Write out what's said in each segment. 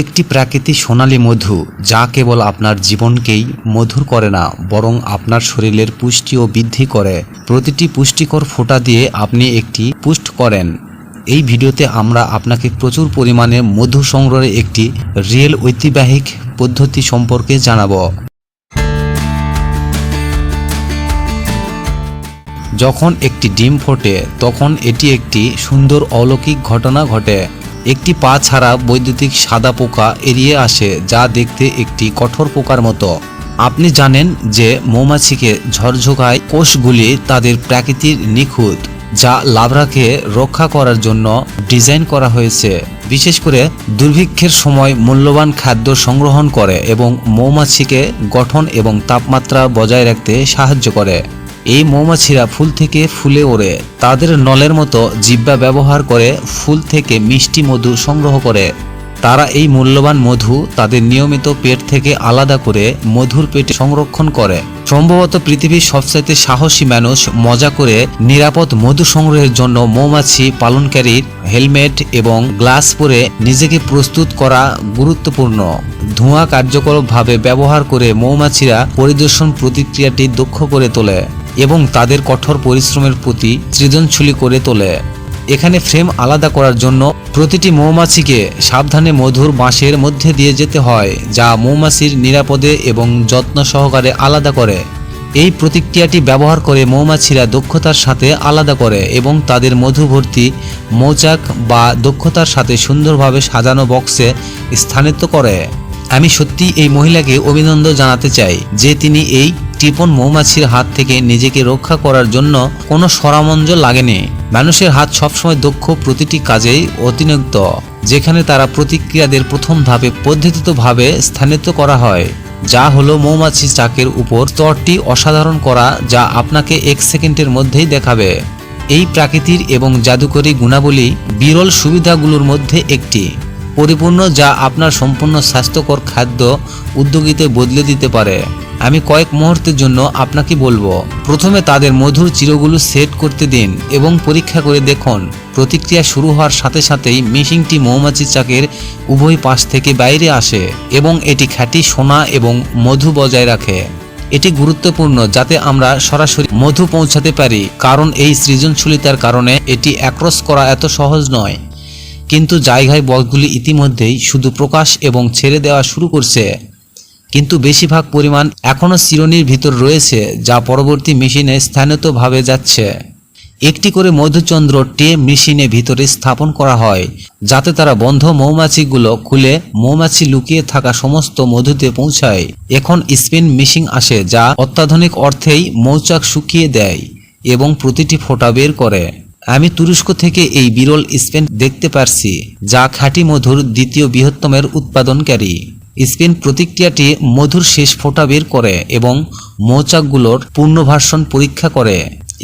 একটি প্রাকৃতিক সোনালী মধু যা কেবল আপনার জীবনকেই মধুর করে না, বরং আপনার শরীরের পুষ্টি ও বৃদ্ধি করে। প্রতিটি পুষ্টিকর ফোঁটা দিয়ে আপনি একটি পুষ্ট করেন। এই ভিডিওতে আমরা আপনাকে প্রচুর পরিমাণে মধু সংগ্রহের একটি রিয়েল ঐতিবাহিক পদ্ধতি সম্পর্কে জানাব। যখন একটি ডিম ফোটে, তখন এটি একটি সুন্দর অলৌকিক ঘটনা ঘটে। একটি পা ছাড়া বৈদ্যুতিক সাদা পোকা এড়িয়ে আসে, যা দেখতে একটি কঠোর পোকার মতো। আপনি জানেন যে মৌমাছিকে ঝরঝকায় কোষগুলি তাদের প্রাকৃতির নিখুঁত, যা লাভরাকে রক্ষা করার জন্য ডিজাইন করা হয়েছে। বিশেষ করে দুর্ভিক্ষের সময় মূল্যবান খাদ্য সংগ্রহণ করে এবং মৌমাছিকে গঠন এবং তাপমাত্রা বজায় রাখতে সাহায্য করে। এই মৌমাছিরা ফুল থেকে ফুলে ওড়ে। তাদের নলের মতো জিব্বা ব্যবহার করে ফুল থেকে মিষ্টি মধু সংগ্রহ করে। তারা এই মূল্যবান মধু তাদের নিয়মিত পেট থেকে আলাদা করে মধুর পেটে সংরক্ষণ করে। সম্ভবত পৃথিবীর সবচাইতে সাহসী মানুষ মজা করে নিরাপদ মধু সংগ্রহের জন্য মৌমাছি পালনকারীর হেলমেট এবং গ্লাস পরে নিজেকে প্রস্তুত করা গুরুত্বপূর্ণ। ধোঁয়া কার্যকরভাবে ব্যবহার করে মৌমাছিরা পরিদর্শন প্রতিক্রিয়াটি দক্ষ করে তোলে। এবং তাদের কঠোর পরিশ্রমের প্রতি সৃজনশীল করে তোলে। এখানে ফ্রেম আলাদা করার জন্য প্রতিটি মৌমাছিকে সাবধানে মধুর বাঁশের মধ্যে দিয়ে যেতে হয়, যা মৌমাছির নিরাপদে এবং যত্ন সহকারে আলাদা করে। এই প্রতিক্রিয়াটি ব্যবহার করে মৌমাছিরা দক্ষতার সাথে আলাদা করে এবং তাদের মধু ভর্তি মৌচাক বা দক্ষতার সাথে সুন্দরভাবে সাজানো বক্সে স্থানিত করে। আমি সত্যি এই মহিলাকে অভিনন্দন জানাতে চাই যে তিনি এই টিপন মৌমাছির হাত থেকে নিজেকে রক্ষা করার জন্য কোনো সরামঞ্জ লাগেনি। মানুষের হাত সবসময় দক্ষ প্রতিটি কাজেই অতিরিক্ত যেখানে তারা প্রতিক্রিয়াদের প্রথম ধাপে পদ্ধতিতভাবে স্থানিত করা হয়। যা হলো মৌমাছি চাকের উপর স্তরটি অসাধারণ করা যা আপনাকে এক সেকেন্ডের মধ্যেই দেখাবে। এই প্রাকৃতির এবং জাদুকরী গুণাবলী বিরল সুবিধাগুলোর মধ্যে একটি। পরিপূর্ণ যা আপনার সম্পূর্ণ স্বাস্থ্যকর খাদ্য উদ্যোগীতে বদলে দিতে পারে। আমি কয়েক মুহূর্তের জন্য আপনাকে বলব, প্রথমে তাদের মধুর চিরগুলো সেট করতে দিন এবং পরীক্ষা করে দেখুন। প্রতিক্রিয়া শুরু হওয়ার সাথে সাথেই মিশিংটি মৌমাছি চাকের উভয় পাশ থেকে বাইরে আসে এবং এটি খ্যাতি সোনা এবং মধু বজায় রাখে। এটি গুরুত্বপূর্ণ যাতে আমরা সরাসরি মধু পৌঁছাতে পারি, কারণ এই সৃজনশীলতার কারণে এটি অ্যাক্রস করা এত সহজ নয়। কিন্তু জায়গায় বলগুলি ইতিমধ্যেই শুধু প্রকাশ এবং ছেড়ে দেওয়া শুরু করছে। কিন্তু বেশিরভাগ পরিমাণ এখনও চিরনির ভিতর রয়েছে, যা পরবর্তী মেশিনে স্থানীয়ভাবে যাচ্ছে। একটি করে মধুচন্দ্র টে মেশিনে ভিতরে স্থাপন করা হয়, যাতে তারা বন্ধ মৌমাছিগুলো খুলে মৌমাছি লুকিয়ে থাকা সমস্ত মধুতে পৌঁছায়। এখন স্পিন মেশিন আসে, যা অত্যাধুনিক অর্থেই মৌচাক শুকিয়ে দেয় এবং প্রতিটি ফোঁটা বের করে। আমি তুরস্ক থেকে এই বিরল স্পেন দেখতে পারছি, যা খাঁটি মধুর দ্বিতীয় বৃহত্তমের উৎপাদনকারী। স্পেন প্রতিক্রিয়াটি মধুর শেষ ফোঁটা বের করে এবং মৌচাকগুলোর পূর্ণভাষণ পরীক্ষা করে।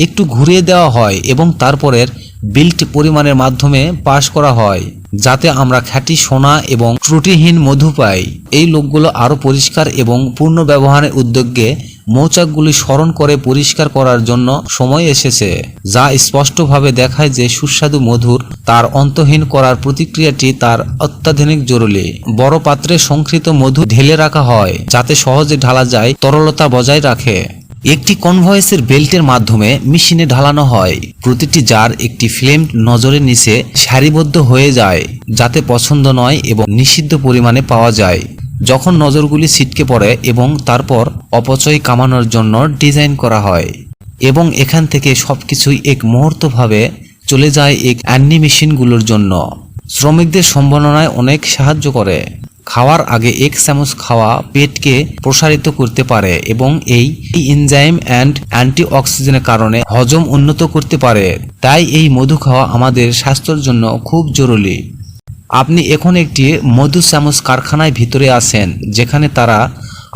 একটু ঘুরিয়ে দেওয়া হয় এবং তারপরের বিল্ট পরিমাণের মাধ্যমে পাশ করা হয়, যাতে আমরা খ্যাটি সোনা এবং ত্রুটিহীন মধু পাই। এই লোকগুলো আরও পরিষ্কার এবং পূর্ণ ব্যবহারের উদ্যোগে মৌচাকগুলি স্মরণ করে পরিষ্কার করার জন্য সময় এসেছে, যা স্পষ্টভাবে দেখায় যে সুস্বাদু মধুর, তার অন্তহীন করার প্রতিক্রিয়াটি তার অত্যাধুনিক জরুরি। বড় পাত্রে সংকৃত মধু ঢেলে রাখা হয়, যাতে সহজে ঢালা যায়, তরলতা বজায় রাখে। একটি কনভয়েসের বেল্টের মাধ্যমে মেশিনে ঢালানো হয়। প্রতিটি জার একটি ফ্লেম নজরের নিচে সারিবদ্ধ হয়ে যায়, যাতে পছন্দ নয় এবং নিষিদ্ধ পরিমাণে পাওয়া যায়। যখন নজরগুলি ছিটকে পড়ে এবং তারপর অপচয় কামানোর জন্য ডিজাইন করা হয় এবং এখান থেকে সবকিছুই এক মুহূর্তভাবে চলে যায় এক অ্যানিমেশনগুলোর জন্য। শ্রমিকদের সম্ভাবনায় অনেক সাহায্য করে। খাওয়ার আগে এক চামচ খাওয়া পেটকে প্রসারিত করতে পারে এবং এই এনজাইম অ্যান্ড অ্যান্টিঅক্সিজেনের কারণে হজম উন্নত করতে পারে। তাই এই মধু খাওয়া আমাদের স্বাস্থ্যের জন্য খুব জরুরি। আপনি এখন একটি মধু চামচ কারখানায় ভিতরে আছেন, যেখানে তারা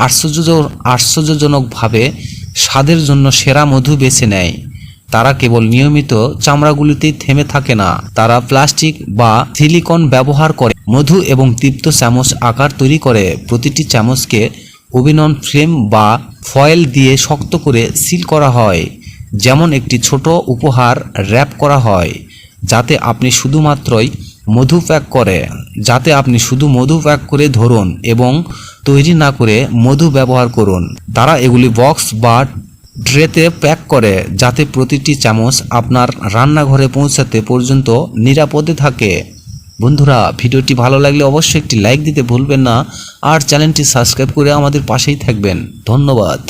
আশ্চর্য আশ্চর্যজনকভাবে স্বাদের জন্য সেরা মধু বেছে নেয়। তারা কেবল নিয়মিত চামড়াগুলিতেই থেমে থাকে না, তারা প্লাস্টিক বা সিলিকন ব্যবহার করে, মধু এবং তৃপ্ত চামচ আকার তৈরি করে। প্রতিটি চামচকে অভিনন ফ্রেম বা ফয়েল দিয়ে শক্ত করে সিল করা হয়, যেমন একটি ছোট উপহার র্যাপ করা হয়, যাতে আপনি শুধুমাত্রই মধু প্যাক করে, যাতে আপনি শুধু মধু প্যাক করে ধরুন এবং তৈরি না করে মধু ব্যবহার করুন। তারা এগুলি বক্স বা ট্রেতে প্যাক করে, যাতে প্রতিটি চামচ আপনার রান্নাঘরে পৌঁছাতে পর্যন্ত নিরাপদে থাকে। বন্ধুরা, ভিডিওটি ভালো লাগলে অবশ্যই একটি লাইক দিতে ভুলবেন না, আর চ্যানেলটি সাবস্ক্রাইব করে আমাদের পাশেই থাকবেন। ধন্যবাদ।